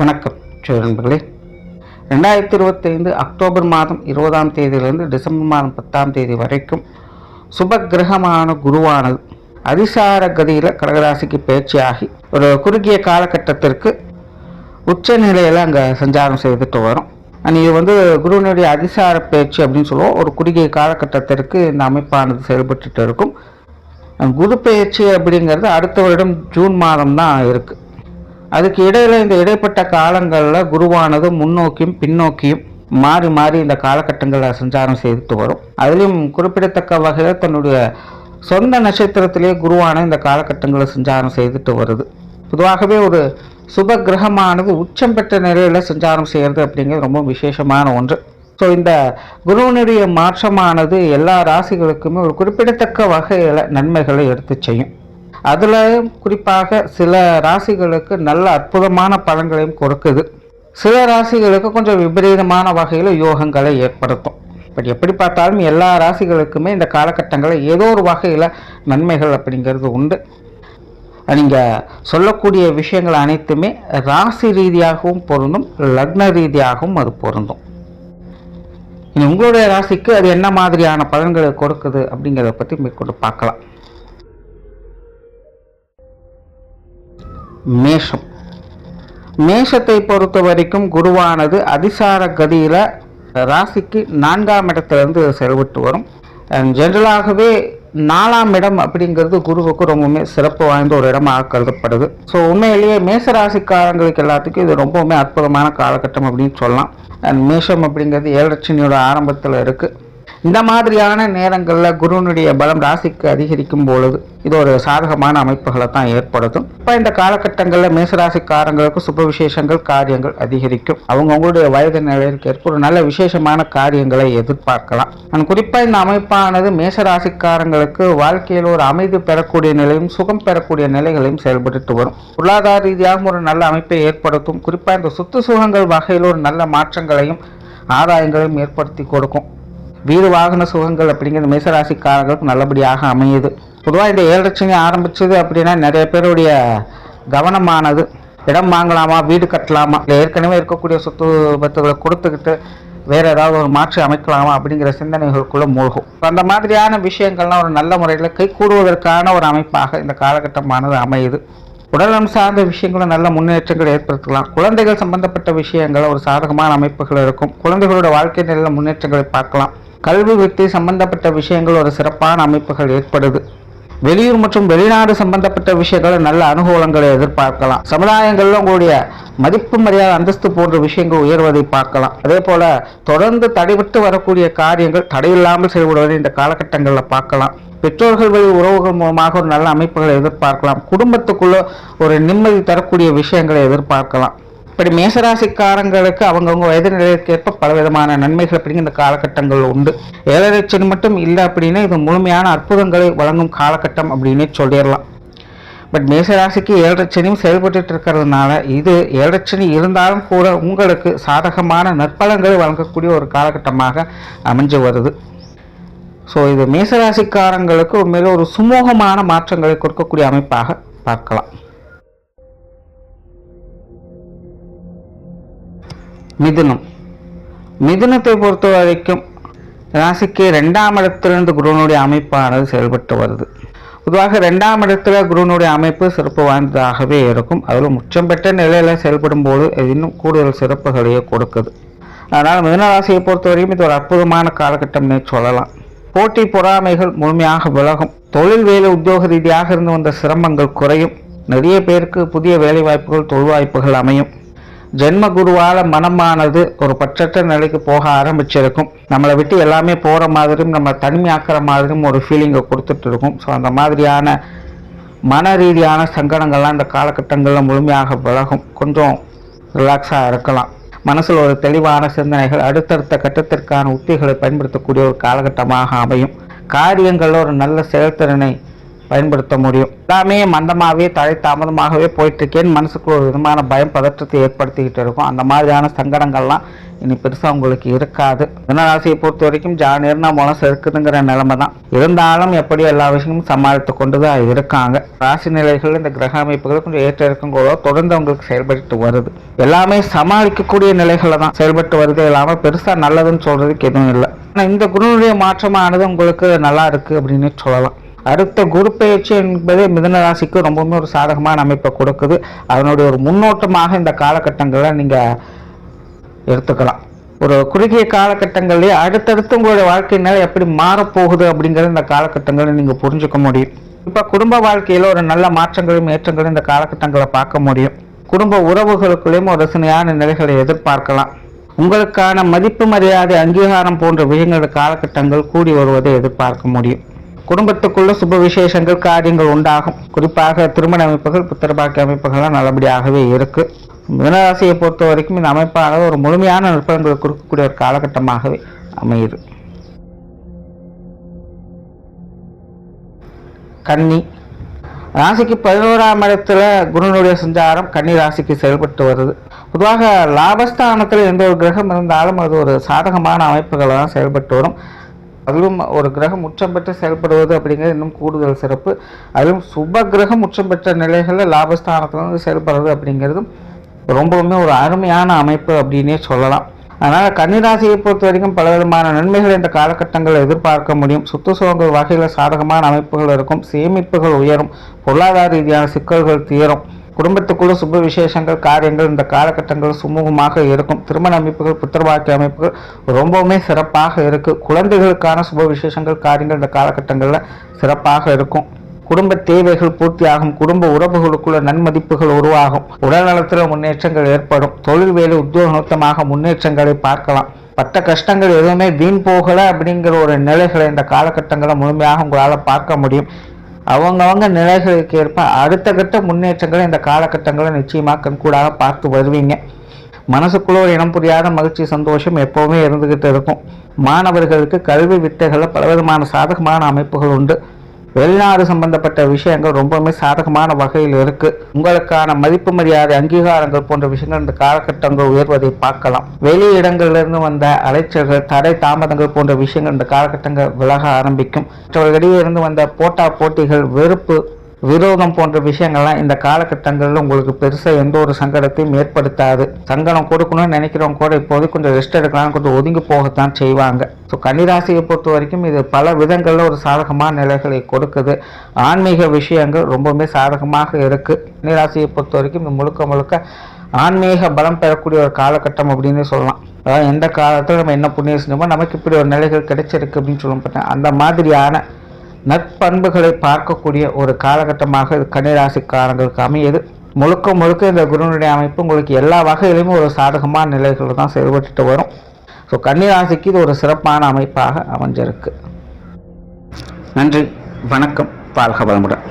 வணக்கம் நண்பர்களே ரெண்டாயிரத்தி இருபத்தைந்து அக்டோபர் மாதம் இருபதாம் தேதியிலிருந்து டிசம்பர் மாதம் பத்தாம் தேதி வரைக்கும் சுப கிரகமான குருவானது அதிசார கதியில் கடகராசிக்கு பயிற்சியாகி ஒரு குறுகிய காலகட்டத்திற்கு உச்ச நிலையில் அங்கே சஞ்சாரம் செய்துட்டு வரும். அண்ட் இது வந்து குருவினுடைய அதிசார பயிற்சி அப்படின்னு சொல்லுவோம். ஒரு குறுகிய காலகட்டத்திற்கு இந்த அமைப்பானது செயல்பட்டுட்டு இருக்கும். குரு பயிற்சி அப்படிங்கிறது அடுத்த வருடம் ஜூன் மாதம் தான் இருக்குது அதுக்கு இடையில் இந்த இடைப்பட்ட காலங்களில் குருவானது முன்னோக்கியும் பின்னோக்கியும் மாறி மாறி இந்த காலகட்டங்களில் சஞ்சாரம் செய்துட்டு வரும். அதுலேயும் குறிப்பிடத்தக்க வகையில் தன்னுடைய சொந்த நட்சத்திரத்திலே குருவான இந்த காலகட்டங்களில் சஞ்சாரம் செய்துட்டு வருது. பொதுவாகவே ஒரு சுப கிரகமானது உச்சம் பெற்ற நிலையில் சஞ்சாரம் செய்கிறது அப்படிங்கிறது ரொம்ப விசேஷமான ஒன்று. ஸோ இந்த குருவனுடைய மாற்றமானது எல்லா ராசிகளுக்குமே ஒரு குறிப்பிடத்தக்க வகையில் நன்மைகளை எடுத்து செய்யும். அதில் குறிப்பாக சில ராசிகளுக்கு நல்ல அற்புதமான பலன்களையும் கொடுக்குது. சில ராசிகளுக்கு கொஞ்சம் விபரீதமான வகையில் யோகங்களை ஏற்படுத்தும். பட் எப்படி பார்த்தாலும் எல்லா ராசிகளுக்குமே இந்த காலகட்டங்களில் ஏதோ ஒரு வகையில் நன்மைகள் அப்படிங்கிறது உண்டு. நீங்கள் சொல்லக்கூடிய விஷயங்கள் அனைத்துமே ராசி ரீதியாகவும் பொருந்தும் லக்ன ரீதியாகவும் அது பொருந்தும். இனி உங்களுடைய ராசிக்கு அது என்ன மாதிரியான பலன்களை கொடுக்குது அப்படிங்கிறத பற்றி மேற்கொண்டு பார்க்கலாம். மேஷம். மேஷத்தை பொறுத்த வரைக்கும் குருவானது அதிசார கதியில் ராசிக்கு நான்காம் இடத்திலிருந்து செயல்பட்டு வரும். ஜென்ரலாகவே நாலாம் இடம் அப்படிங்கிறது குருவுக்கு ரொம்பவுமே சிறப்பு வாய்ந்த ஒரு இடமாக கருதப்படுது. ஸோ உண்மையிலேயே மேச ராசிக்காரங்களுக்கு எல்லாத்துக்கும் இது ரொம்பவுமே அற்புதமான காலகட்டம் அப்படின்னு சொல்லலாம். அண்ட் மேஷம் அப்படிங்கிறது ஏழரட்சணியோட ஆரம்பத்தில் இருக்குது இந்த மாதிரியான நேரங்களில் குருவனுடைய பலம் ராசிக்கு அதிகரிக்கும் பொழுது இது ஒரு சாதகமான அமைப்புகளை தான் ஏற்படுத்தும். இப்போ இந்த காலகட்டங்களில் மேசராசிக்காரங்களுக்கு சுப விசேஷங்கள் காரியங்கள் அதிகரிக்கும். அவங்கவுங்களுடைய வயது நிலையிற்கு ஏற்ப ஒரு நல்ல விசேஷமான காரியங்களை எதிர்பார்க்கலாம். நான் குறிப்பாக இந்த அமைப்பானது மேசராசிக்காரங்களுக்கு வாழ்க்கையில் ஒரு அமைதி பெறக்கூடிய நிலையும் சுகம் பெறக்கூடிய நிலைகளையும் செயல்பட்டு வரும். பொருளாதார ரீதியாகவும் ஒரு நல்ல அமைப்பை ஏற்படுத்தும். குறிப்பாக இந்த சொத்து சுகங்கள் வகையில் ஒரு நல்ல மாற்றங்களையும் ஆதாயங்களையும் ஏற்படுத்தி கொடுக்கும். வீடு வாகன சுகங்கள் அப்படிங்கிறது மேசராசிக்காரர்களுக்கு நல்லபடியாக அமையுது. பொதுவாக இந்த ஏழரட்சணி ஆரம்பிச்சது அப்படின்னா நிறைய பேருடைய கவனமானது இடம் வாங்கலாமா வீடு கட்டலாமா இல்லை ஏற்கனவே இருக்கக்கூடிய சொத்து பத்துகளை கொடுத்துக்கிட்டு வேற ஏதாவது ஒரு மாற்றி அமைக்கலாமா அப்படிங்கிற சிந்தனைகளுக்குள்ளே மூழ்கும். அந்த மாதிரியான விஷயங்கள்லாம் ஒரு நல்ல முறையில் கை கூடுவதற்கான ஒரு அமைப்பாக இந்த காலகட்டமானது அமையுது. உடல்நலம் சார்ந்த விஷயங்களும் நல்ல முன்னேற்றங்கள் ஏற்படுத்தலாம். குழந்தைகள் சம்பந்தப்பட்ட விஷயங்கள் ஒரு சாதகமான அமைப்புகள் இருக்கும். குழந்தைகளோட வாழ்க்கை நிலையில் முன்னேற்றங்களை பார்க்கலாம். கல்வி வித்தி சம்பந்தப்பட்ட விஷயங்கள் ஒரு சிறப்பான அமைப்புகள் ஏற்படுது. வெளியூர் மற்றும் வெளிநாடு சம்பந்தப்பட்ட விஷயங்கள் நல்ல அனுகூலங்களை எதிர்பார்க்கலாம். சமுதாயங்களில் உங்களுடைய மதிப்பு மரியாதை அந்தஸ்து போன்ற விஷயங்கள் உயர்வதை பார்க்கலாம். அதே போல தொடர்ந்து தடைபட்டு வரக்கூடிய காரியங்கள் தடையில்லாமல் செயல்படுவதை இந்த காலகட்டங்களில் பார்க்கலாம். பெற்றோர்கள் வழி உறவுகள் மூலமாக ஒரு நல்ல அமைப்புகளை எதிர்பார்க்கலாம். குடும்பத்துக்குள்ள ஒரு நிம்மதி தரக்கூடிய விஷயங்களை எதிர்பார்க்கலாம். இப்படி மேசராசிக்காரங்களுக்கு அவங்கவுங்க வயது நிலையற்கேற்ப பலவிதமான நன்மைகள் அப்படிங்கிற இந்த காலகட்டங்கள் உண்டு. ஏழரைச்சன் மட்டும் இல்லை அப்படின்னா இது முழுமையான அற்புதங்களை வழங்கும் காலகட்டம் அப்படின்னே சொல்லிடலாம். பட் மேசராசிக்கு ஏழரைச்சனியும் செயல்பட்டு இருக்கிறதுனால இது ஏழரைச்சனி இருந்தாலும் கூட உங்களுக்கு சாதகமான நற்பலன்களை வழங்கக்கூடிய ஒரு காலகட்டமாக அமைஞ்சு வருது. ஸோ இது மேசராசிக்காரங்களுக்கு உண்மையில ஒரு சுமூகமான மாற்றங்களை கொடுக்கக்கூடிய அமைப்பாக பார்க்கலாம். மிதுனம். மிதுனத்தை பொறுத்த வரைக்கும் ராசிக்கு ரெண்டாம் இடத்திலிருந்து குருவனுடைய அமைப்பானது செயல்பட்டு வருது. பொதுவாக ரெண்டாம் இடத்துல குருவனுடைய அமைப்பு சிறப்பு வாய்ந்ததாகவே இருக்கும். அதில் முச்சம் பெற்ற நிலையில் செயல்படும் போது இன்னும் கூடுதல் சிறப்புகளையே கொடுக்குது. அதனால் மிதுன ராசியை பொறுத்தவரையும் இது ஒரு அற்புதமான காலகட்டம்னே சொல்லலாம். போட்டி பொறாமைகள் முழுமையாக விலகும். தொழில் வேலை உத்தியோக ரீதியாக இருந்து வந்த சிரமங்கள் குறையும். நிறைய பேருக்கு புதிய வேலை வாய்ப்புகள் தொழில் வாய்ப்புகள் அமையும். ஜென்ம குருவால மனமானது ஒரு பற்றற்ற நிலைக்கு போக ஆரம்பிச்சிருக்கும். நம்மளை விட்டு எல்லாமே போகிற மாதிரியும் நம்ம தனிமையாக்குற மாதிரியும் ஒரு ஃபீலிங்கை கொடுத்துட்டு இருக்கும். ஸோ அந்த மாதிரியான மன ரீதியான சங்கடங்கள்லாம் இந்த காலகட்டங்களில் முழுமையாக விலகும். கொஞ்சம் ரிலாக்ஸாக இருக்கலாம். மனசில் ஒரு தெளிவான சிந்தனைகள் அடுத்தடுத்த கட்டத்திற்கான உத்திகளை பயன்படுத்தக்கூடிய ஒரு காலகட்டமாக அமையும். காரியங்களில் ஒரு நல்ல செயல்திறனை பயன்படுத்த முடியும். எல்லாமே மந்தமாகவே தலை தாமதமாகவே போயிட்டு இருக்கேன்னு மனசுக்கு ஒரு விதமான பயம் பதற்றத்தை ஏற்படுத்திக்கிட்டு இருக்கும். அந்த மாதிரியான சங்கடங்கள்லாம் இனி பெருசாக உங்களுக்கு இருக்காது. தினராசியை பொறுத்த வரைக்கும் ஜானியர்னா மனசு இருக்குதுங்கிற நிலைமை தான் இருந்தாலும் எப்படியோ எல்லா விஷயமும் சமாளித்து கொண்டு தான் இருக்காங்க. ராசி நிலைகள் இந்த கிரக அமைப்புகள் கொஞ்சம் ஏற்ற இருக்குங்களோ தொடர்ந்து அவங்களுக்கு செயல்பட்டு வருது. எல்லாமே சமாளிக்கக்கூடிய நிலைகளை தான் செயல்பட்டு வருது. இல்லாமல் பெருசாக நல்லதுன்னு சொல்கிறதுக்கு எதுவும் இல்லை. ஆனால் இந்த குருனுடைய மாற்றமானது உங்களுக்கு நல்லா இருக்குது அப்படின்னு சொல்லலாம். அடுத்த குரு பயிற்சி என்பது மிதன ராசிக்கு ரொம்பவுமே ஒரு சாதகமான அமைப்பை கொடுக்குது. அதனுடைய ஒரு முன்னோட்டமாக இந்த காலகட்டங்களை நீங்கள் எடுத்துக்கலாம். ஒரு குறுகிய காலகட்டங்கள்லேயே அடுத்தடுத்து உங்களுடைய வாழ்க்கையினால் எப்படி மாறப்போகுது அப்படிங்கிறது இந்த காலகட்டங்களை நீங்கள் புரிஞ்சுக்க முடியும். இப்போ குடும்ப வாழ்க்கையில் ஒரு நல்ல மாற்றங்களையும் ஏற்றங்களையும் இந்த காலகட்டங்களை பார்க்க முடியும். குடும்ப உறவுகளுக்குள்ளேயும் ஒரு ரசனையான நிலைகளை எதிர்பார்க்கலாம். உங்களுக்கான மதிப்பு மரியாதை அங்கீகாரம் போன்ற விஷயங்கள் காலகட்டங்கள் கூடி வருவதை எதிர்பார்க்க முடியும். குடும்பத்துக்குள்ள சுப விசேஷங்கள் காரியங்கள் உண்டாகும். குறிப்பாக திருமண அமைப்புகள் புத்திரபாக்கிய அமைப்புகள்லாம் நல்லபடியாகவே இருக்கு. மிதனராசியை பொறுத்த வரைக்கும் இந்த அமைப்பானது ஒரு முழுமையான நற்பலன்களை கொடுக்கக்கூடிய ஒரு காலகட்டமாகவே அமையுது. கன்னி. ராசிக்கு பதினோராம் இடத்துல குருனுடைய சஞ்சாரம் கன்னி ராசிக்கு செயல்பட்டு வருது. பொதுவாக லாபஸ்தானத்தில் எந்த ஒரு கிரகம் இருந்தாலும் அது ஒரு சாதகமான அமைப்புகளை தான் செயல்பட்டு வரும். அதிலும் ஒரு கிரகம் உச்சம் பெற்று செயல்படுவது அப்படிங்கிறது இன்னும் கூடுதல் சிறப்பு. அதிலும் சுப கிரகம் உச்சம் பெற்ற நிலைகளில் லாபஸ்தானத்தில் வந்து செயல்படுறது அப்படிங்கிறதும் ரொம்பவுமே ஒரு அருமையான அமைப்பு அப்படின்னே சொல்லலாம். அதனால் கன்னிராசியை பொறுத்த வரைக்கும் பல விதமான நன்மைகள் இந்த காலகட்டங்களில் எதிர்பார்க்க முடியும். சுத்து சுகங்கள் வகையில் சாதகமான அமைப்புகள் இருக்கும். சேமிப்புகள் உயரும். பொருளாதார ரீதியான சிக்கல்கள் தீரும். குடும்பத்துக்குள்ள சுப விசேஷங்கள் காரியங்கள் இந்த காலகட்டங்கள் சுமூகமாக இருக்கும். திருமண அமைப்புகள் புத்திரவாக்கிய அமைப்புகள் ரொம்பவுமே சிறப்பாக இருக்கு. குழந்தைகளுக்கான சுப விசேஷங்கள் காரியங்கள் இந்த காலகட்டங்களில் சிறப்பாக இருக்கும். குடும்ப தேவைகள் பூர்த்தியாகும். குடும்ப உறவுகளுக்குள்ள நன்மதிப்புகள் உருவாகும். உடல்நலத்தில் முன்னேற்றங்கள் ஏற்படும். தொழில் வேலை உத்தியோகநுத்தமாக முன்னேற்றங்களை பார்க்கலாம். பட்ட கஷ்டங்கள் எதுவுமே வீண் போகலை அப்படிங்கிற ஒரு நிலைகளை இந்த காலகட்டங்களை முழுமையாக உங்களால் பார்க்க முடியும். அவங்கவங்க நிலைகளுக்கு ஏற்ப அடுத்த கட்ட முன்னேற்றங்களை இந்த காலகட்டங்களை நிச்சயமாக கண்கூடாக பார்த்து வருவீங்க. மனசுக்குள்ள ஒரு இனம் புரியாத மகிழ்ச்சி சந்தோஷம் எப்போவுமே இருந்துகிட்டு இருக்கும். மாணவர்களுக்கு கல்வி வித்தைகளில் பலவிதமான சாதகமான அமைப்புகள் உண்டு. வெளிநாடு சம்பந்தப்பட்ட விஷயங்கள் ரொம்பவுமே சாதகமான வகையில் இருக்கு. உங்களுக்கான மதிப்பு மரியாதை அங்கீகாரங்கள் போன்ற விஷயங்கள் இந்த காலகட்டங்கள் உயர்வதை பார்க்கலாம். வெளி இடங்களிலிருந்து வந்த அலைச்சல்கள் தடை தாமதங்கள் போன்ற விஷயங்கள் இந்த காலகட்டங்கள் விலக ஆரம்பிக்கும். மற்றவர்களிடையே இருந்து வந்த போட்டா போட்டிகள் வெறுப்பு விரோதம் போன்ற விஷயங்கள்லாம் இந்த காலகட்டங்களில் உங்களுக்கு பெருசாக எந்த ஒரு சங்கடத்தையும் ஏற்படுத்தாது. சங்கடம் கொடுக்கணும்னு நினைக்கிறவங்க கூட இப்போது கொஞ்சம் ரெஸ்ட் எடுக்கலாம் கொஞ்சம் ஒதுங்கி போகத்தான் செய்வாங்க. ஸோ கன்னிராசியை பொறுத்த வரைக்கும் இது பல விதங்களில் ஒரு சாதகமான நிலைகளை கொடுக்குது. ஆன்மீக விஷயங்கள் ரொம்பவுமே சாதகமாக இருக்குது கன்னிராசியை பொறுத்த வரைக்கும் இது முழுக்க முழுக்க ஆன்மீக பலம் பெறக்கூடிய ஒரு காலகட்டம் அப்படின்னு சொல்லலாம். அதாவது எந்த காலத்தில் நம்ம என்ன புண்ணியம் செஞ்சோமோ நமக்கு இப்படி ஒரு நிலைகள் கிடைச்சிருக்கு அப்படின்னு சொல்லப்பட்டேன் அந்த மாதிரியான நற்பண்புகளை பார்க்கக்கூடிய ஒரு காலகட்டமாக இது கன்னிராசிக்காரங்களுக்கு அமையுது. முழுக்க முழுக்க இந்த குருனுடைய அமைப்பு உங்களுக்கு எல்லா வகையிலுமே ஒரு சாதகமான நிலைகள் தான் செயல்பட்டு வரும். ஸோ கன்னிராசிக்கு இது ஒரு சிறப்பான அமைப்பாக அமைஞ்சிருக்கு. நன்றி வணக்கம் வாழ்க வளமுடன்.